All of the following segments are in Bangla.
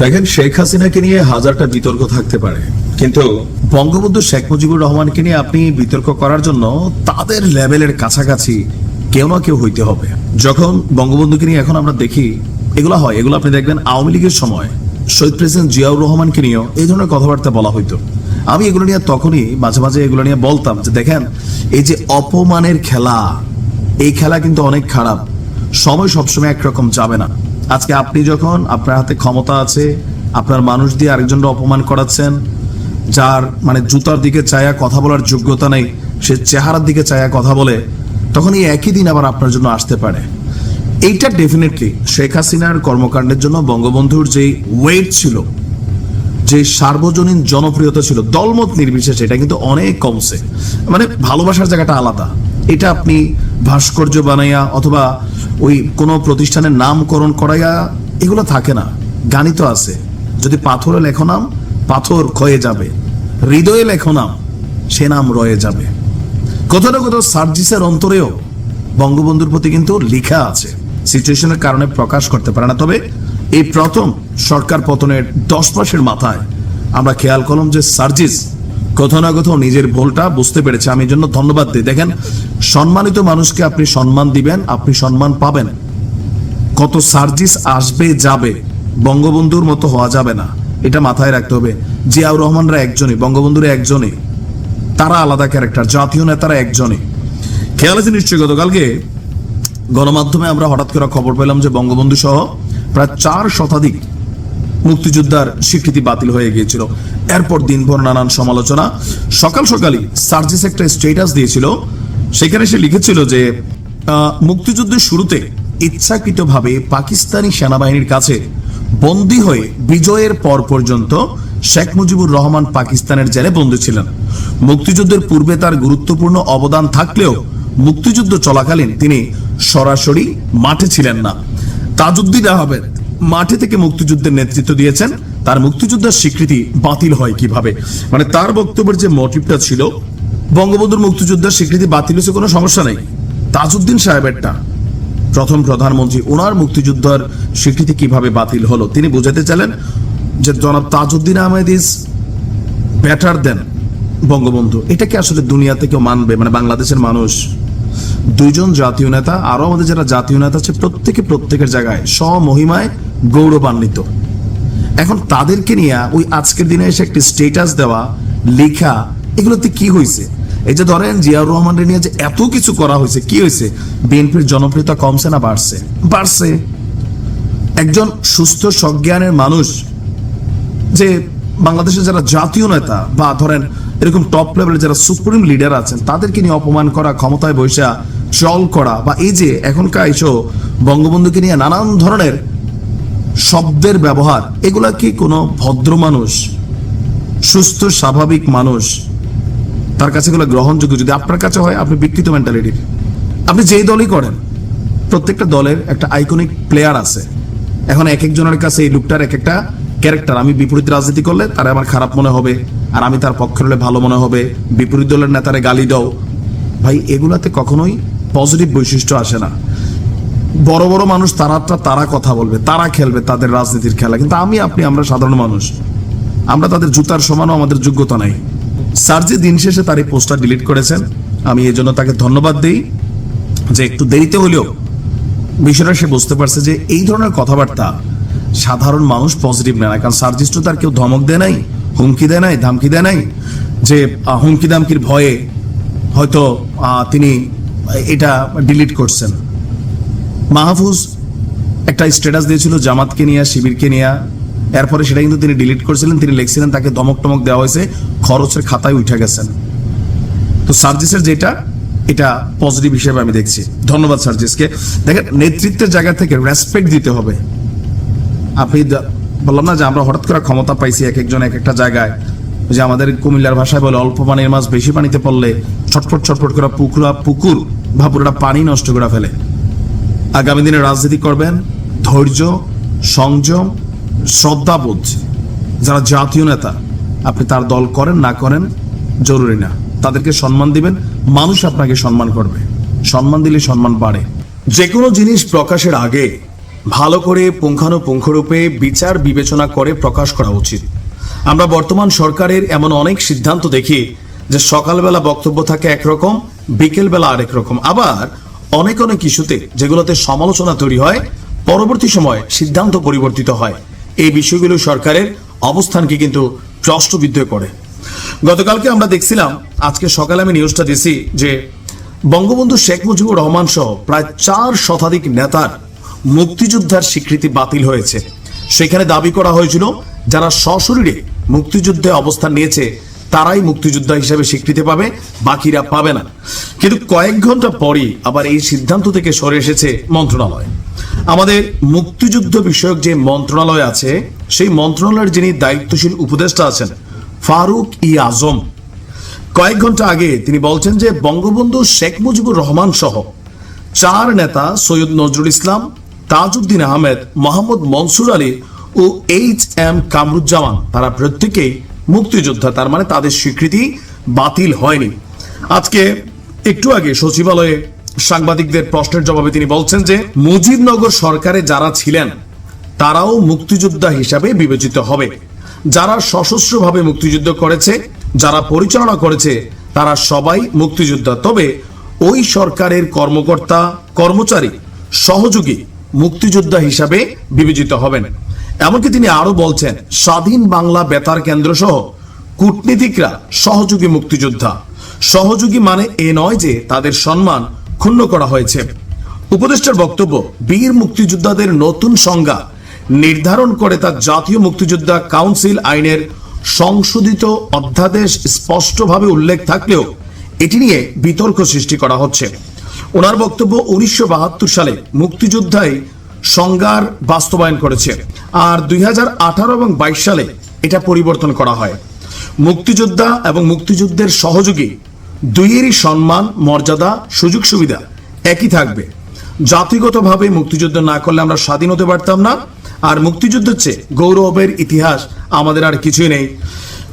দেখেন, শেখ হাসিনাকে নিয়ে হাজারটা বিতর্ক থাকতে পারে। কিন্তু বঙ্গবন্ধু শেখ মুজিবুর রহমানকে নিয়ে আপনি বিতর্ক করার জন্য তাদের লেভেলের কাছাকাছি কেউ না কেউ হইতে হবে। যখন বঙ্গবন্ধুকে নিয়ে এখন আমরা দেখি, এগুলো হয়, এগুলো আপনি দেখবেন আওয়ামী লীগের সময় শহীদ প্রেসিডেন্ট জিয়াউর রহমানকে নিয়েও এই ধরনের কথাবার্তা বলা হইতো। আমি এগুলো নিয়ে তখনই মাঝে মাঝে এগুলো নিয়ে বলতাম যে, দেখেন, এই যে অপমানের খেলা, এই খেলা কিন্তু অনেক খারাপ। সময় সবসময় একরকম যাবে না। আজকে আপনি যখন আপনার হাতে ক্ষমতা আছে, আপনার মানুষ দিয়ে আরেকজনকে অপমান করাচ্ছেন, যার মানে জুতার দিকে চায়া কথা বলার যোগ্যতা নেই, সে চেহারার দিকে চায়া কথা বলে, তখন এই একই দিন আবার আপনার জন্য আসতে পারে। এইটা ডেফিনেটলি শেখ হাসিনার কর্মকাণ্ডের জন্য বঙ্গবন্ধুর যে ওয়েট ছিল যে সার্বজনীন জনপ্রিয়তা ছিল, দলমত নির্বিশেষে, এটা কিন্তু অনেক কমছে। মানে ভালোবাসার জায়গাটা আলাদা। এটা আপনি ভাস্কর্য বানাইয়া অথবা ওই কোনো প্রতিষ্ঠানের নামকরণ করাইয়া এগুলো থাকে না। গানই তো আছে। যদি পাথরে লেখো নাম পাথর ক্ষয়ে যাবে। হৃদয়ে লেখো নাম সে নাম রয়ে যাবে। কোথাও না কোথাও সার্জিসের অন্তরেও বঙ্গবন্ধুর প্রতি কিন্তু লেখা আছে। সিচুয়েশনের কারণে প্রকাশ করতে পারে না। তবে এই প্রথম সরকার পতনের দশ মাসের মাথায় আমরা খেয়াল করলাম যে সার্জিস কোথাও না কোথাও নিজের ভুলটা বুঝতে পেরেছে। আমি জন্য ধন্যবাদ দিই। দেখেন সম্মানিত মানুষকে আপনি সম্মান দিবেন, আপনি সম্মান পাবেন। কত সার্জিস আসবে, যাবে, বঙ্গবন্ধুর মতো হওয়া যাবে না। এটা মাথায় রাখতে হবে। জিয়াউর রহমানরা একজনই, বঙ্গবন্ধুরা একজনই। তারা আলাদা ক্যারেক্টার জাতীয় নেতারা একজনই। খেয়াল আছে নিশ্চয়ই গতকালকে? গণমাধ্যমে আমরা হঠাৎ করে খবর পেলাম যে বঙ্গবন্ধু সহ প্রায় চার শতাধিক মুক্তিযোদ্ধার স্বীকৃতি বাতিল হয়ে গিয়েছিল। এরপর দিনভর নানান সমালোচনা। সকাল সকালই সার্জিস একটা স্টেটাস দিয়েছিল সেখানে সে লিখেছিল যে মুক্তিযুদ্ধের শুরুতে ইচ্ছাকৃতভাবে পাকিস্তানি সেনাবাহিনীর কাছে বন্দী হয়ে বিজয়ের পর পর্যন্ত শেখ মুজিবুর রহমান পাকিস্তানের জেলে বন্দী ছিলেন। মুক্তিযুদ্ধের পূর্বে তার গুরুত্বপূর্ণ অবদান থাকলেও মুক্তিযুদ্ধ চলাকালীন তিনি সরাসরি মাঠে ছিলেন না। তাজউদ্দিন আহমেদ মাঠে থেকে মুক্তিযুদ্ধের নেতৃত্ব দিয়েছেন। তার মুক্তিযুদ্ধের স্বীকৃতি বাতিল হয় কীভাবে? মানে তার বক্তব্যের যে মোটিভটা ছিল বঙ্গবন্ধুর মুক্তিযুদ্ধের স্বীকৃতি বাতিল হয়েছে, কোনো সমস্যা নেই। তাজউদ্দিন সাহেবেরটা। প্রথম প্রধানমন্ত্রী, ওনার মুক্তিযুদ্ধের স্বীকৃতি কীভাবে বাতিল হলো, তিনি বুঝাতে চাইলেন যে জনাব Tajuddin Ahmed is better than Bangabandhu. এটাকে আসলে দুনিয়াতে কেউ মানবে? মানে বাংলাদেশের মানুষ, দুইজন জাতীয় নেতা আরও আমাদের যারা জাতীয় নেতা আছে, প্রত্যেকে প্রত্যেকের জায়গায় স্বমহিমায় গৌরবান্বিত। এখন তাদেরকে নিয়ে ওই আজকের দিনে এসে একটি স্টেটাস দেওয়া, লেখা, এগুলোতে কি হয়েছে এই যে ধরেন জিয়াউর রহমানের নিয়ে যে এত কিছু করা হয়েছে, কি হয়েছে? বিএনপির জনপ্রিয়তা কমছে না বাড়ছে? বাড়ছে। একজন সুস্থ, সজ্ঞানের মানুষ যে বাংলাদেশের যারা জাতীয় নেতা বা ধরেন এরকম টপ লেভেলের যারা সুপ্রিম লিডার আছেন, তাদেরকে নিয়ে অপমান করা, ক্ষমতায় বৈশা ট্রল করা বা এই যে এখনকার এসো বঙ্গবন্ধুকে নিয়ে নানান ধরনের শব্দের ব্যবহার, এগুলা কি কোনো ভদ্র মানুষ, সুস্থ, স্বাভাবিক মানুষ তার কাছে এগুলো গ্রহণযোগ্য। যদি আপনার কাছে হয়, আপনি বিকৃত মেন্টালিটির আপনি যেই দলই করেন, প্রত্যেকটা দলের একটা আইকনিক প্লেয়ার আছে। এখন এক একজনের কাছে এই লুকটার এক একটা ক্যারেক্টার আমি বিপরীত রাজনীতি করলে তারা আমার খারাপ মনে হবে, আর আমি তার পক্ষে হলে ভালো মনে হবে। বিপরীত দলের নেতারে গালি দাও। ভাই, এগুলাতে কখনোই পজিটিভ বৈশিষ্ট্য আসে না। বড় বড় মানুষ তারা তারা কথা বলবে, তারা খেলবে তাদের রাজনীতির খেলা। কিন্তু আমি, আপনি, আমরা সাধারণ মানুষ। আমরা তাদের জুতার সমানও আমাদের যোগ্যতা নাই। সার্জি দিন শেষে তার এই পোস্টটা ডিলিট করেছেন, আমি এই জন্য তাকে ধন্যবাদ দিই যে একটু দেরিতে হলেও বিষয়টা সে বুঝতে পারছে যে এই ধরনের কথাবার্তা সাধারণ মানুষ পজিটিভ নেয় না। কারণ সার্জিস তো তার কেউ ধমক দেয় নাই, হুমকি দেয় নাই, ধামকি দেয় নাই যে হুমকি দামকির ভয়ে হয়তো তিনি এটা ডিলিট করছেন। মাহফুজ একটা স্ট্যাটাস দিয়েছিল জামাতকে নিয়ে, শিবিরকে নিয়ে। এরপরে সেটা কিন্তু তিনি ডিলিট করেছিলেন, তিনি লিখছিলেন, তাকে ধমক টমক দেওয়া হয়েছে, খরচের খাতায় উঠে গেছেন। তো সার্জিসের যেটা, এটা পজিটিভ হিসেবে আমি দেখছি। ধন্যবাদ সার্জিসকে। দেখেন, নেতৃত্বের জায়গা থেকে রেসপেক্ট দিতে হবে। আপনি বললাম না যে আমরা হঠাৎ করে ক্ষমতা পাইছি এক একজন এক একটা জায়গায়। যে আমাদের কুমিল্লার ভাষায় বলে, অল্প পানির মাছ বেশি পানিতে পড়লে ছটফট ছটফট করে পুকুরা পুকুর বা পুরোটা পানি নষ্ট করে ফেলে। আগামী দিনে রাজনীতি করবেন, ধৈর্য, সংযম শ্রদ্ধাবোধ, যারা জাতীয় নেতা, আপনি তার দল করেন, না করেন, জরুরি না। তাদেরকে সম্মান দিবেন, মানুষ আপনাকে সম্মান করবে। সম্মান দিলে সম্মান বাড়ে। যে কোনো জিনিস প্রকাশের আগে ভালো করে পুঙ্খানুপুঙ্খরূপে বিচার বিবেচনা করে প্রকাশ করা উচিত। আমরা বর্তমান সরকারের এমন অনেক সিদ্ধান্ত দেখি যে সকালবেলা বক্তব্য থাকে একরকম, বিকেলবেলা আরেক রকম। আবার অনেক অনেক ইস্যুতে যেগুলোতে সমালোচনা তৈরি হয়, পরবর্তী সময় সিদ্ধান্ত পরিবর্তিত হয়। এই বিষয়গুলো সরকারের অবস্থানকে কিন্তু প্রশ্নবিদ্ধ করে। গতকালকে আমরা দেখছিলাম, আজকে সকালে আমি নিউজটা দিছি যে বঙ্গবন্ধু শেখ মুজিবুর রহমান সহ প্রায় চার শতাধিক নেতার মুক্তিযোদ্ধার স্বীকৃতি বাতিল হয়েছে। সেখানে দাবি করা হয়েছিল, যারা সশরীরে মুক্তিযুদ্ধে অবস্থান নিয়েছে তারাই মুক্তিযোদ্ধা হিসেবে স্বীকৃতি পাবে, বাকিরা পাবে না। কিন্তু কয়েক ঘণ্টা পরই আবার এই সিদ্ধান্ত থেকে সরে এসেছে মন্ত্রণালয়। আমাদের মুক্তিযুদ্ধ বিষয়ক যে মন্ত্রণালয় আছে, সেই মন্ত্রণালয়ের যিনি দায়িত্বশীল উপদেষ্টা আছেন, ফারুক ই আজম, কয়েক ঘণ্টা আগে তিনি বলছেন যে বঙ্গবন্ধু শেখ মুজিবুর রহমান সহ চার নেতা সৈয়দ নজরুল ইসলাম, তাজউদ্দিন আহমেদ, মোহাম্মদ মনসুর আলী ও এইচ এম কামরুজ্জামান, তারা প্রত্যেকেই মুক্তিযোদ্ধা, তার মানে তাদের স্বীকৃতি বাতিল হয়নি। আজকে একটু আগে সচিবালয়ে সাংবাদিকদের প্রশ্নের জবাবে তিনি বলছেন যে, মুজিবনগর সরকারে যারা ছিলেন, তারাও মুক্তিযোদ্ধা হিসাবে বিবেচিত হবে। যারা সশস্ত্রভাবে মুক্তিযুদ্ধ করেছে, যারা পরিচালনা করেছে, তারা সবাই মুক্তিযোদ্ধা। তবে ওই সরকারের কর্মকর্তা, কর্মচারী, সহযোগী মুক্তিযোদ্ধা হিসাবে বিবেচিত হবেন। এমনকি তিনি আরও বলছেন, স্বাধীন বাংলা বেতার কেন্দ্র সহ কূটনীতিকরা সহযোগী মুক্তিযোদ্ধা। সহযোগী মানে এ নয় যে তাদের সম্মান ক্ষুণ্ণ করা হয়েছে। উপদেষ্টার বক্তব্য, বীর মুক্তিযোদ্ধাদের নতুন সংজ্ঞা নির্ধারণ করে তার জাতীয় মুক্তিযোদ্ধা কাউন্সিল আইনের সংশোধিত অধ্যাদেশ স্পষ্টভাবে উল্লেখ থাকলেও এটি নিয়ে বিতর্ক সৃষ্টি করা হচ্ছে। ওনার বক্তব্য উনিশশো বাহাত্তর সালে মুক্তিযোদ্ধাই সংজ্ঞার বাস্তবায়ন করেছে। আর দুই এবং বাইশ সালে এটা পরিবর্তন করা হয়। মুক্তিযোদ্ধা এবং মুক্তিযুদ্ধের সহযোগী দুইয়েরই সম্মান, মর্যাদা, সুযোগ সুবিধা একই থাকবে। জাতিগতভাবে মুক্তিযুদ্ধ না করলে আমরা স্বাধীন হতে পারতাম না। আর মুক্তিযুদ্ধের চেয়ে গৌরবের ইতিহাস আমাদের আর কিছুই নেই।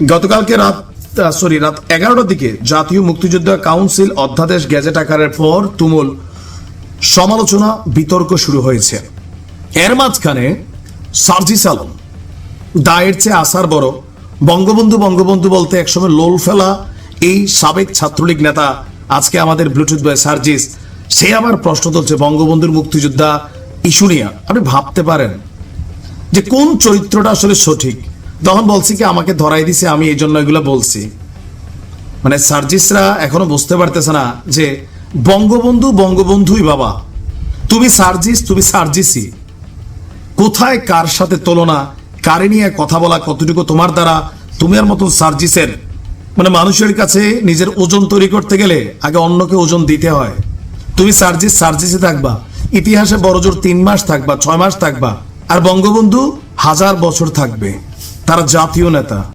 গতকালকে রাত সরি রাত এগারোটার দিকে জাতীয় মুক্তিযোদ্ধা কাউন্সিল অধ্যাদেশ গেজেট আকারের পর তুমুল সমালোচনা, বিতর্ক শুরু হয়েছে। এর মাঝখানে সার্জিস আলম, দায়ের চেয়ে আসার বড় বঙ্গবন্ধু বঙ্গবন্ধু বলতে একসময় লোল ফেলা এই সাবেক ছাত্রলীগ নেতা, আজকে আমাদের ব্লুটুথ বয় সার্জিস, সে আবার প্রশ্ন তুলছে বঙ্গবন্ধুর মুক্তিযোদ্ধা ইস্যু নিয়ে। আপনি ভাবতে পারেন যে কোন চরিত্রটা আসলে সঠিক। তখন বলছি কি, আমাকে ধরাই দিছে, আমি এই জন্য এগুলো বলছি। মানে সার্জিসরা এখনও বুঝতে পারতেছে না যে বঙ্গবন্ধু, বঙ্গবন্ধুই বাবা। তুমি সার্জিস, তুমি সার্জিসই। কোথায় কার সাথে তুলনা, কারে নিয়ে কথা বলা কতটুকু তোমার দ্বারা, তুমি আর মতন সার্জিসের? মানে মানুষের কাছে নিজের ওজন তৈরি করতে গেলে আগে অন্যকে ওজন দিতে হয়। তুমি সার্জিস সার্জিসে থাকবা। ইতিহাসে বড়জোর তিন মাস থাকবা, ছয় মাস থাকবা। আর বঙ্গবন্ধু হাজার বছর থাকবে। তারা জাতীয় নেতা।